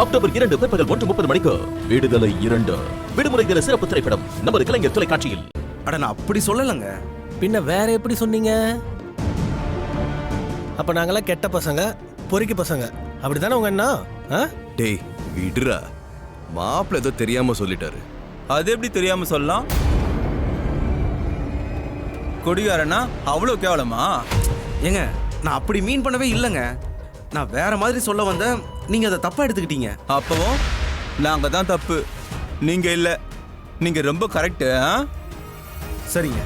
October இரண்டு பிற்பகல் ஒன்று முப்பது மணிக்கு. விடுதலை இரண்டு. விடுமுறை தின சிறப்பு திரைப்படம். நமது கலைஞர் தொலைக்காட்சியில். அட நான் அப்படி சொல்லலைங்க. பின்ன வேற எப்படி சொன்னீங்க? அப்ப நாங்களாம் கெட்ட பசங்க பொறுக்கி பசங்க. அப்படிதானே உங்க அண்ணா? ஆ? டேய் விடுறா. மாப்பிள்ள ஏதோ தெரியாம சொல்லிட்டாரு. அது எப்படி தெரியாம சொல்லலாம்? கொடிகாரனா? அவ்வளோ கேவலமா? ஏங்க நான் அப்படி மீன் பண்ணவே இல்லைங்க. நான் வேற மாதிரி சொல்ல வந்தேன் நீங்க அதை தப்பா எடுத்துக்கிட்டீங்க. அப்பவும் நாங்க தான் தப்பு. நீங்க இல்ல. நீங்க ரொம்ப கரெக்ட் சரிங்க.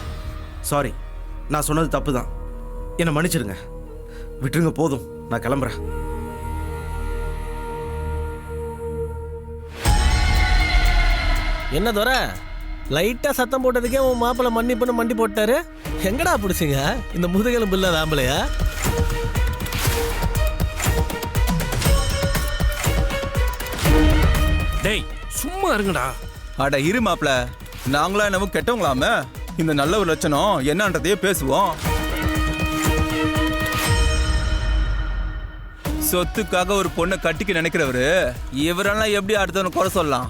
சாரி நான் சொன்னது தப்பு தான் என்னை மன்னிச்சிடுங்க. விட்டுருங்க போதும். நான் கிளம்புறேன். என்ன துரை? லைட்டா சத்தம் போட்டதுக்கே உன் மாப்பிள்ள மன்னிப்புன்னு மண்டி போட்டாரு? எங்கடா பிடிச்சிங்க? இந்த முதுகெலும்பு இல்லாத ஆம்பளையா சும்மா இருங்கடா. அட இரு மாப்ள. நாங்களா என்னமோ கெட்டவங்களாம. இந்த நல்ல ஒரு லட்சணம் என்னன்றதையே பேசுவோம். சொத்துக்காக ஒரு பொண்ணை கட்டிக்க நினைக்கிறவரு இவரெல்லாம் எப்படி அடுத்தவனை குறை சொல்லலாம்?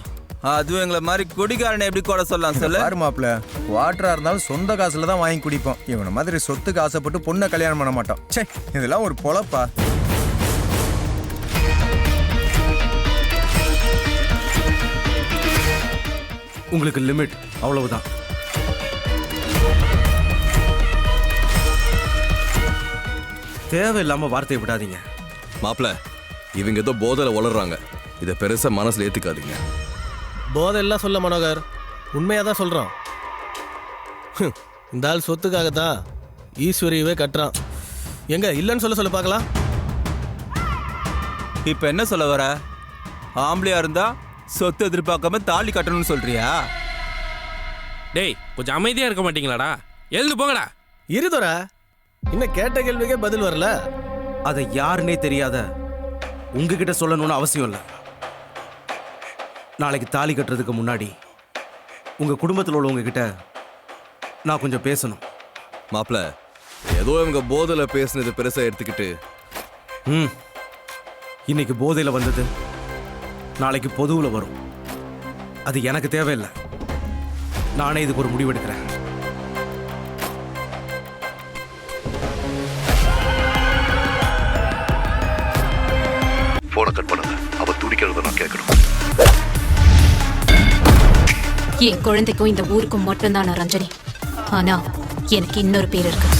அதுவும் எங்களை மாதிரி குடிகாரனை எப்படி குறை சொல்லலாம் சொல்லு. பாரு மாப்ள வாட்டரா இருந்தாலும் சொந்த காசுல தான் வாங்கி குடிப்போம். இவன மாதிரி சொத்துக்கு ஆசைப்பட்டு பொண்ணை கல்யாணம் பண்ண மாட்டோம். ச்சே இதெல்லாம் ஒரு பொழப்பா? உங்களுக்கு லிமிட் அவ்வளவுதான். தேவையில்லாம வார்த்தையை விடாதீங்க. மாப்பிள்ள இவங்க ஏதோ போதையில வளர்றாங்க இதை பெருசா மனசுல ஏத்துக்காதீங்க. போதை எல்லாம் சொல்ல மனோகர் உண்மையா தான் சொல்றோம் ஹம், இந்த ஆள் சொத்துக்காக தான் ஈஸ்வரியவே கட்டுறான். எங்க இல்லைன்னு சொல்ல சொல்ல பார்க்கலாம். இப்ப என்ன சொல்ல வர? ஆம்பளையா இருந்தா சொத்து எதிர்பார்க்காம தாலி கட்டணும்னு சொல்றியா? டேய் கொஞ்சம் அமைதியா இருக்க மாட்டீங்களாடா? எழுந்து போங்கடா. இருதுரா இன்னும் கேட்ட கேள்விக்கே பதில் வரல. அதை யாருன்னே தெரியாத உங்ககிட்ட சொல்லணும்னு அவசியம் இல்லை. நாளைக்கு தாலி கட்டுறதுக்கு முன்னாடி உங்க குடும்பத்தில் உள்ளவங்க கிட்ட நான் கொஞ்சம் பேசணும். மாப்பிள்ள ஏதோ இவங்க போதையில பேசுனது பெருசா எடுத்துக்கிட்டு. ம். இன்னைக்கு போதையில் வந்தது நாளைக்கு பொதுவில் வரும். அது எனக்கு தேவையில்லை. நானே இதுக்கு ஒரு முடிவெடுக்கிறேன். போனை கட் பண்ணுங்க. அவ துடிக்கிறத நான் கேட்கணும் என் குழந்தைக்கும் இந்த ஊருக்கும் மட்டும்தான் நான் ரஞ்சனி. ஆனா எனக்கு இன்னொரு பேர் இருக்கு.